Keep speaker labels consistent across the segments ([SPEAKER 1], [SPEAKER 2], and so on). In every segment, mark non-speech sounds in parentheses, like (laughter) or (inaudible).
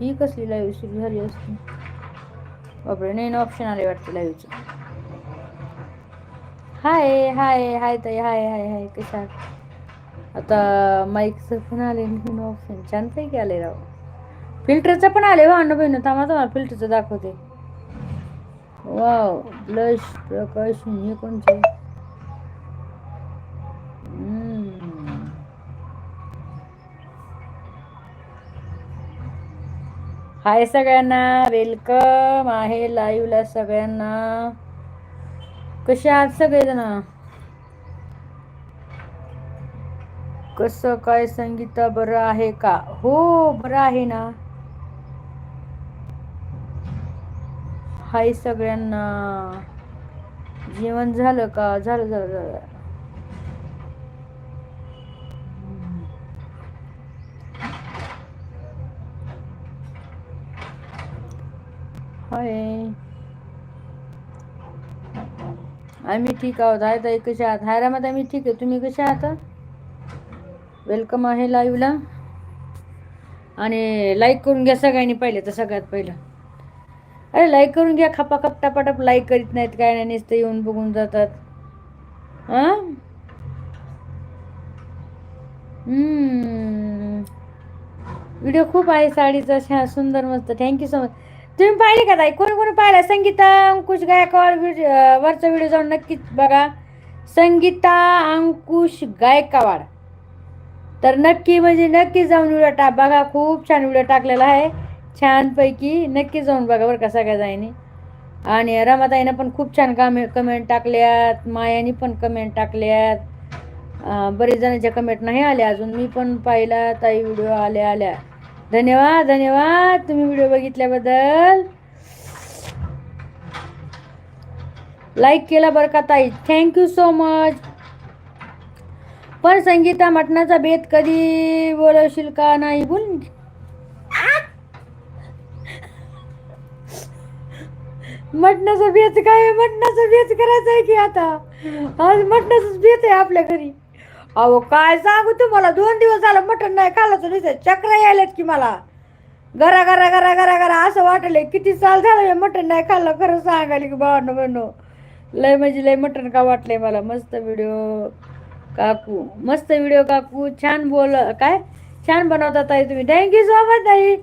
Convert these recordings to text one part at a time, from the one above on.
[SPEAKER 1] ही कसली लाईव्ह सुरू झाली असती? बापरे नाही ऑप्शन आले वाटतं लाईव्हचं हाय हाय हाय ताई हाय हाय हाय कशा आता माईकचं पण आले नवीन ऑप्शन छान पैकी आले राव. फिल्टरचं पण आले हो बहिण. थांबा तुम्हाला फिल्टरचं दाखवते. वाव ब्लश प्रकाश हे कोणते हाय सगळ्यांना वेलकम आहे लाईव्हला सगळ्यांना. कसे आहात सगळेजण? कसं काय संगीता बरं आहे का? हो बरं आहे ना. हाय सगळ्यांना. जेवण झालं का? झालं झालं झालं. आहे. आम्ही ठीक आहोत. आहे ताई कशा आहात? हाय रामात आम्ही ठीक आहे. तुम्ही कशा आहात? वेलकम आहे लाईव्हला आणि लाईक करून घ्या सगळ्यांनी पहिले तर सगळ्यात पहिलं. अरे लाईक करून घ्या. खपा खप टापाटप लाईक करीत नाहीत. काय नाही नुसतं येऊन बघून जातात. व्हिडिओ खूप आहे. साडीचा छान सुंदर मस्त. थँक्यू सो मच तुम्ही पाहिले का ताई? कोणी कोणी पाहिला? संगीता अंकुश गायकवाड व्हिडिओ वरचा व्हिडिओ जाऊन नक्कीच बघा. संगीता अंकुश गायकवाड. तर नक्की म्हणजे नक्की जाऊन व्हिडिओ टाक बघा खूप छान व्हिडिओ टाकलेला आहे. छानपैकी नक्की जाऊन बघा बरं का सगळ्या जाईनी आणि रमाताईनं पण खूप छान कामे कमेंट टाकल्यात मायानी पण कमेंट टाकल्यात. बरेच जणांच्या कमेंट नाही आल्या अजून. मी पण पाहिला ताई व्हिडिओ आल्या आल्या धन्यवाद धन्यवाद. तुम्ही व्हिडिओ बघितल्याबद्दल. लाईक केला बरं का ताई? थँक्यू सो मच पण संगीता मटणाचा भेद कधी बोलवशील का नाही? बोल. मटणाचा भेद काय? मटणाचा भेद करायचा आहे की आता? आज मटणाचाच भेद आहे आपल्या घरी. अहो काय सांगू तुम्हाला? दोन दिवस झालं मटण नाही खाल्लं तर नुसतं चक्र यायलेत की मला. घरा घरा घरा घरा घरा असं वाटलंय. किती साल झालं हे मटण नाही खाल्लं खरं सांगायला की भावनो बनो लय म्हणजे लय मटण का वाटलंय मला? मस्त व्हिडिओ काकू. मस्त व्हिडिओ काकू. छान बोल काय? छान बनवतात ताई तुम्ही. थँक्यू सो मच ताई.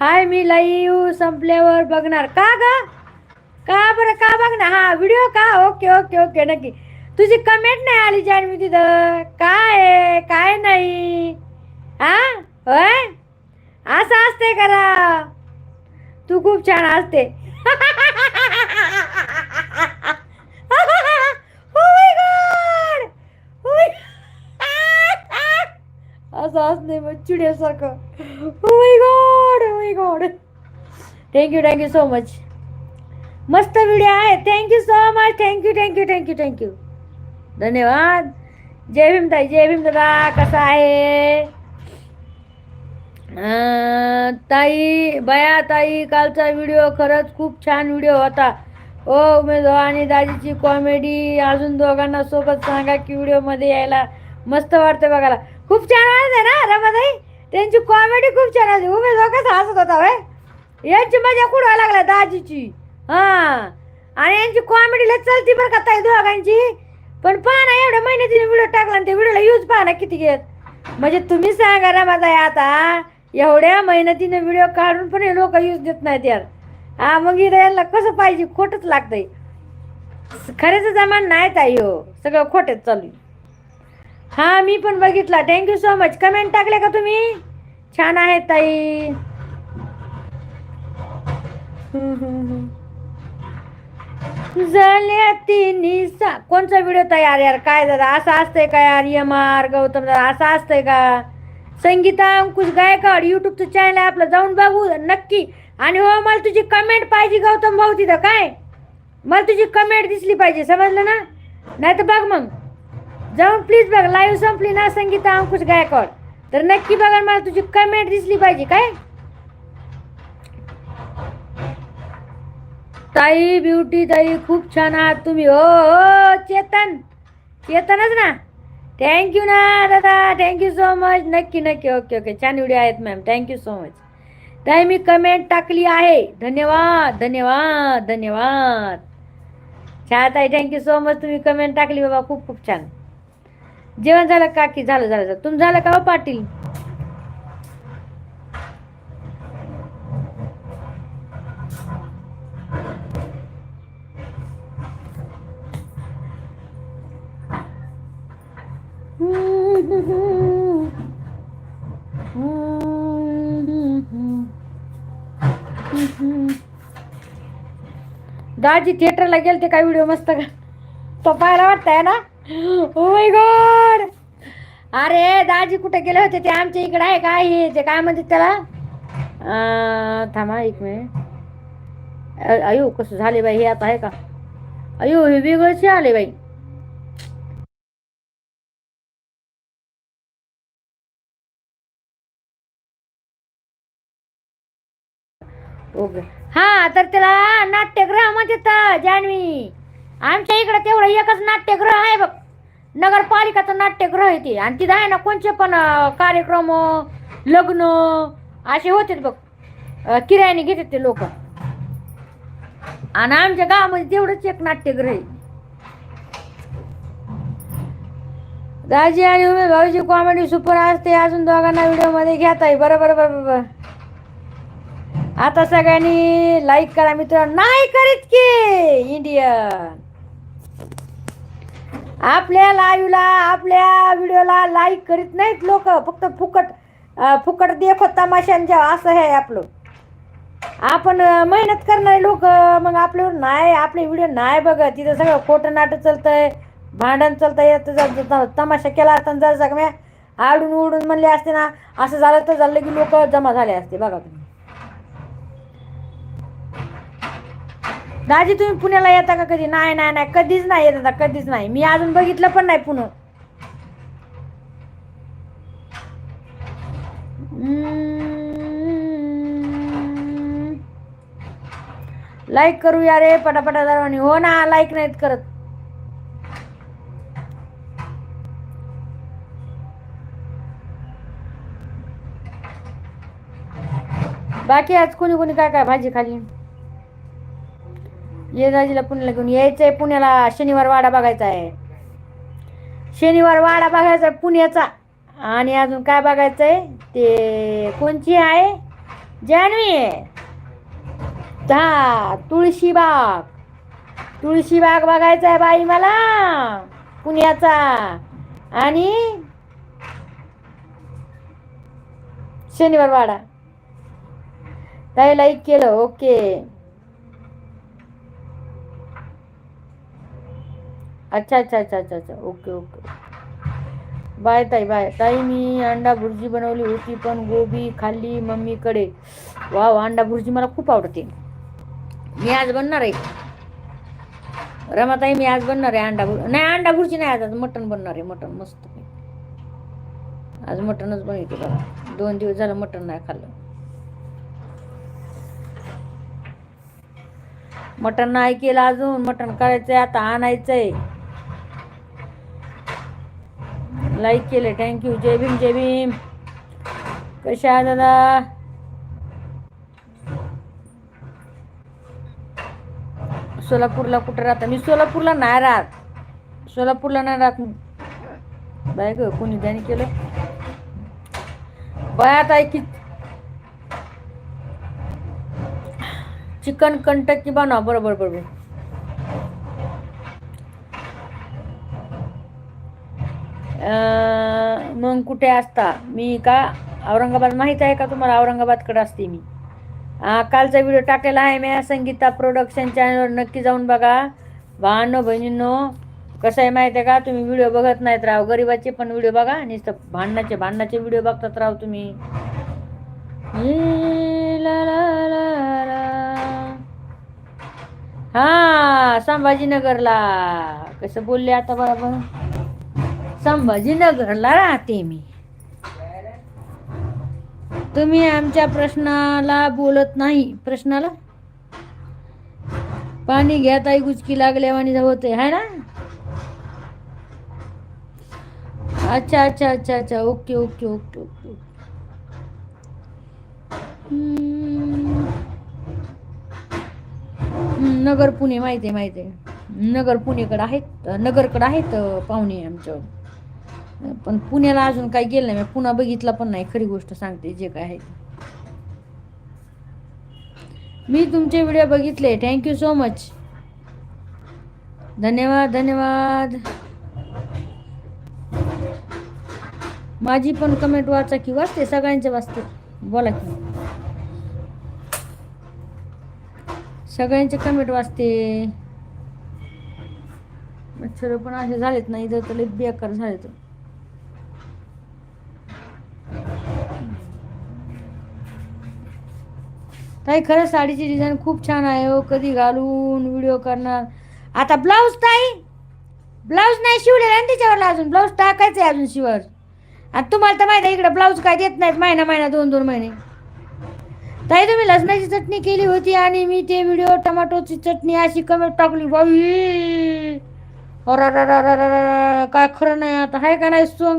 [SPEAKER 1] हाय मी लाईव्ह संपल्यावर बघणार. का ग? का बरं? का बघणार? हा व्हिडिओ का? ओके ओके ओके नक्की. तुझी कमेंट नाही आली जान्हवी तिथं. काय आहे? काय नाही? हा होय? असं असते करा. तू खूप छान असते. (laughs) Oh my oh (laughs) असं असते मग चिड्यासारखं. होय my होय Oh thank you thank you so much मस्त व्हिडिओ आहे. Thank you so much thank you thank you thank you thank you धन्यवाद. जय भीम ताई जय भीम दादा कसा आहे? ताई बया ताई कालचा व्हिडिओ खरंच खूप छान व्हिडिओ होता. ओ उमेदवार आणि दाजीची कॉमेडी अजून दोघांना सोबत सांगा की व्हिडिओमध्ये यायला मस्त वाटतं बघायला. खूप छान वाटते ना रमाताई त्यांची कॉमेडी खूप छान होती उमेदवार कसा हसत होता वय यांची मजा कुठं लागला दाजीची? हां. आणि यांची कॉमेडीला चलती बरं का ताई दोघांची? पण पहा ना एवढ्या महिन्यातीने व्हिडिओ टाकला आणि ते व्हिडिओला यूज पहा ना किती घेत म्हणजे तुम्ही सांगा रमाताई आता एवढ्या मेहनतीने व्हिडिओ काढून पण हे लोक यूज देत नाहीत यार. हा मग इथं यांना कसं पाहिजे? खोटंच लागतंय. खरेच जमान नाही ताई हो सगळं खोटच चालू हा मी पण बघितला. थँक्यू सो मच कमेंट टाकले का तुम्ही? छान आहे ताई. झाल्या तिन्ही सा कोणचा व्हिडिओ तयार यार? काय दादा? असं असतंय का यार? एम आर गौतम दादा असं असतंय का? संगीता अंकुश गायकवाड युट्यूबचं चॅनल आहे आपलं. जाऊन बघू नक्की. आणि हो मला तुझी कमेंट पाहिजे गौतम भाऊ तिथं. काय? मला तुझी कमेंट दिसली पाहिजे समजलं ना? नाही तर बघ मग. जाऊन प्लीज बघ. लाईव्ह संपली ना संगीता अंकुश गायकवाड. तर नक्की बघा मला तुझी कमेंट दिसली पाहिजे काय? ताई ब्युटी ताई खूप छान आहात तुम्ही. हो, हो चेतन. चेतनच ना? थँक्यू ना दादा. थँक्यू सो मच नक्की नक्की. ओके ओके छान व्हिडिओ आहेत ma'am thank you so much ताई मी कमेंट टाकली आहे. धन्यवाद धन्यवाद धन्यवाद. छान ताई थँक्यू सो मच तुम्ही कमेंट टाकली बाबा. खूप खूप छान. जेवण झालं का की? झालं झालं. तुम झालं का हो पाटील? दाजी थिएटरला गेलते काय व्हिडिओ मस्त का? तो पाहायला वाटताय ना? ओ माय गॉड अरे दाजी कुठे गेले होते? ते आमच्या इकडे आहे काय हे ते काय म्हणतात त्याला? थांबा एक मिनिट अ- अयो कसं झाले बाई? हे आता आहे का? अयो हे वेगळंच आले बाई. ओके. हा तर त्याला नाट्यगृह म्हणतात जान्हवी. आमच्या इकडे तेवढं एकच नाट्यगृह आहे बघ. नगरपालिकाचं नाट्यगृह आहे ते. आणि तिथं आहे ना कोणचे पण कार्यक्रम लग्न असे होते बघ. किरायाने घेतात ते लोक. आणि आमच्या गावामध्ये तेवढंच एक नाट्यगृह आहे. दाजी आणि उमेश भाऊची कॉमेडी सुपर असते. अजून दोघांना व्हिडिओमध्ये घेताय. आहे बरोबर बरोबर आता सगळ्यांनी लाईक करा मित्र नाही करीत की इंडियन आपल्या लाईव्हला आपल्या व्हिडिओला लाईक करीत नाहीत लोक. फक्त फुकट फुकट देखो तमाशांच्या असं आहे आपलं. आपण मेहनत करणारे लोक मग आपल्यावर नाही आपले व्हिडिओ नाही बघत. तिथं सगळं खोटं नाटक चालतंय भांडण चालतंय त- तमाशा केला असता जर सगळ्या आडून उडून म्हणले असते ना असं झालं तर झालं की लोक जमा झाले असते बघा तुम्ही. दाजी तुम्ही पुण्याला येता का कधी? नाही नाही नाही. कधीच नाही येत आता कधीच नाही. मी अजून बघितलं पण नाही पुणे. लाईक करूया रे पटापटा सर्वांनी हो ना लाईक नाहीत करत. बाकी आज कोणी कोणी काय काय भाजी खाली? ये दाजीला पुण्याला घेऊन यायचंय. पुण्याला शनिवार वाडा बघायचा आहे. शनिवार वाडा बघायचा आहे पुण्याचा. आणि अजून काय बघायचंय? ते कोणची आहे? जान्हवी आहे. हा तुळशीबाग तुळशीबाग बघायचा आहे बाई मला. पुण्याचा. आणि शनिवार वाडा. ताईला केलं ओके. अच्छा अच्छा अच्छा अच्छा अच्छा. Okay okay. बाय ताई बाय. ताई मी अंडा भुर्जी बनवली होती पण गोबी खाल्ली मम्मीकडे. वा अंडा भुर्जी मला खूप आवडते. मी आज बनणार आहे. रमाताई मी आज बनणार आहे अंडा भुर्जी नाही अंडा भुर्जी नाही आज आज मटण बनणार आहे मटण मस्त आज मटणच बनवते बघा. दोन दिवस झालं मटण नाही खाल्लं. मटण नाही केलं अजून. मटण करायचंय आता आणायचंय. लाईक केले. थँक्यू जय भीम जय भीम. कशा आहे दादा? सोलापूरला कुठं राहता? मी सोलापूरला नाही राहत. सोलापूरला नाही राहत. बाय ग कोणी त्याने केलं? बाय आता की. चिकन कंटकी बनवा. बरोबर बरोबर मग कुठे असता? मी का? औरंगाबाद माहीत आहे का तुम्हाला? औरंगाबादकडे असते मी. कालचा व्हिडिओ टाकलेला आहे मी संगीता प्रोडक्शन चॅनलवर नक्की जाऊन बघा. भानो बहिणींनो कसं आहे माहिती आहे का? तुम्ही व्हिडिओ बघत नाहीत राव. गरीबाचे पण व्हिडिओ बघा. आणि भांडणाचे भांडणाचे व्हिडिओ बघतात राव तुम्ही. हा संभाजीनगरला. कसं बोलले आता बरोबर संभाजीनगरला राहते मी. तुम्ही आमच्या प्रश्नाला बोलत नाही. प्रश्नाला? पाणी घ्या ताई गुचकी लागल्यावानी होते है ना? अच्छा अच्छा अच्छा अच्छा okay okay okay okay Nagar Pune माहिती आहे माहिती आहे. नगर पुणेकडं आहेत नगरकडं आहेत पाहुणे आमच्या पण पुण्याला अजून काही गेलं नाही. मी पुन्हा बघितला पण नाही. खरी गोष्ट सांगते जे काय आहे मी तुमचे व्हिडिओ बघितले. थँक्यू सो मच धन्यवाद धन्यवाद. माझी पण कमेंट वाचा की वाचते सगळ्यांचे वाचते. बोला की. सगळ्यांचे कमेंट वाचते. मच्छर पण असे झालेत नाही तर लई बेकार तर ताई खरंच साडीची डिझाईन खूप छान आहे हो कधी घालून व्हिडिओ करणार. आता ब्लाऊज ताई ब्लाऊज नाही शिवलेला ना त्याच्यावरला अजून. ब्लाऊज टाकायचं आहे अजून शिवर. आता तुम्हाला तर माहिती आहे इकडं ब्लाऊज काय देत नाहीत महिना महिना दोन दोन महिने. ताई तुम्ही लसणाची चटणी केली होती आणि मी ते व्हिडिओ टमाटोची चटणी अशी कमी टाकली. बाई! काय खरं नाही आता आहे का नाही सोंग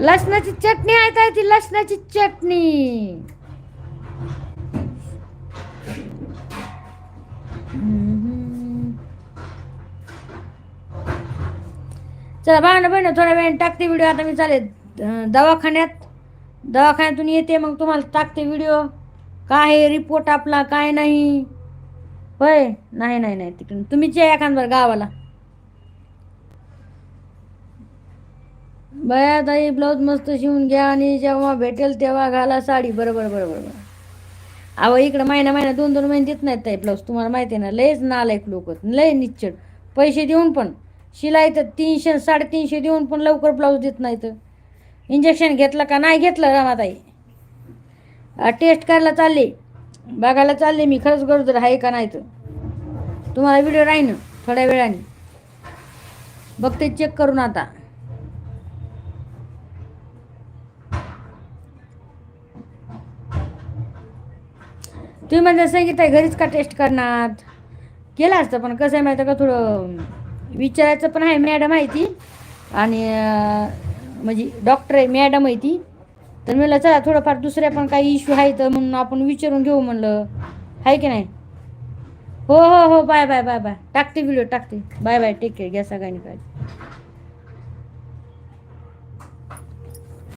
[SPEAKER 1] लसणाची चटणी आहे ताई ती लसणाची चटणी चला भांडण बहिण थोड्या वेळ टाकते व्हिडिओ आता मी चालेल. दवाखान्यात. दवाखान्यातून येते मग तुम्हाला टाकते व्हिडिओ काय आहे रिपोर्ट आपला काय नाही? होय? नाही नाही नाही तिकडून. तुम्हीच या एखाद गावाला. बया ताई ब्लाऊज मस्त शिवून घ्या आणि जेव्हा भेटेल तेव्हा घाला साडी. बरोबर बरोबर बरोबर अहो इकडं महिना महिना दोन दोन महिने देत नाहीत ताई ब्लाऊज तुम्हाला माहिती आहे ना लयच नालायक लोक. लय निश्चित पैसे देऊन पण. शिलाई तर तीनशे साडेतीनशे देऊन पण लवकर ब्लाऊज देत नाही तर. इंजेक्शन घेतलं का? नाही घेतलं रामाताई. टेस्ट करायला चालले. बघायला चालले मी खरंच गरोदर आहे का नाही तर. तुम्हाला व्हिडिओ राहीन थोड्या वेळाने. बघते चेक करून आता. तुम्ही म्हणजे सांगितलं घरीच का टेस्ट करणार? केलं असतं पण कसं आहे माहिती आहे का थोडं? विचारायचं पण आहे मॅडम आहे ती. आणि म्हणजे डॉक्टर आहे मॅडम आहे ती. तर म्हणलं चला थोडंफार दुसऱ्या पण काही इश्यू आहे तर म्हणून आपण विचारून घेऊ म्हणलं. आहे की नाही? हो हो हो बाय बाय बाय बाय टाकते व्हिडिओ टाकते. बाय बाय टेक केअर घ्या सगळ्यांनी काळजी.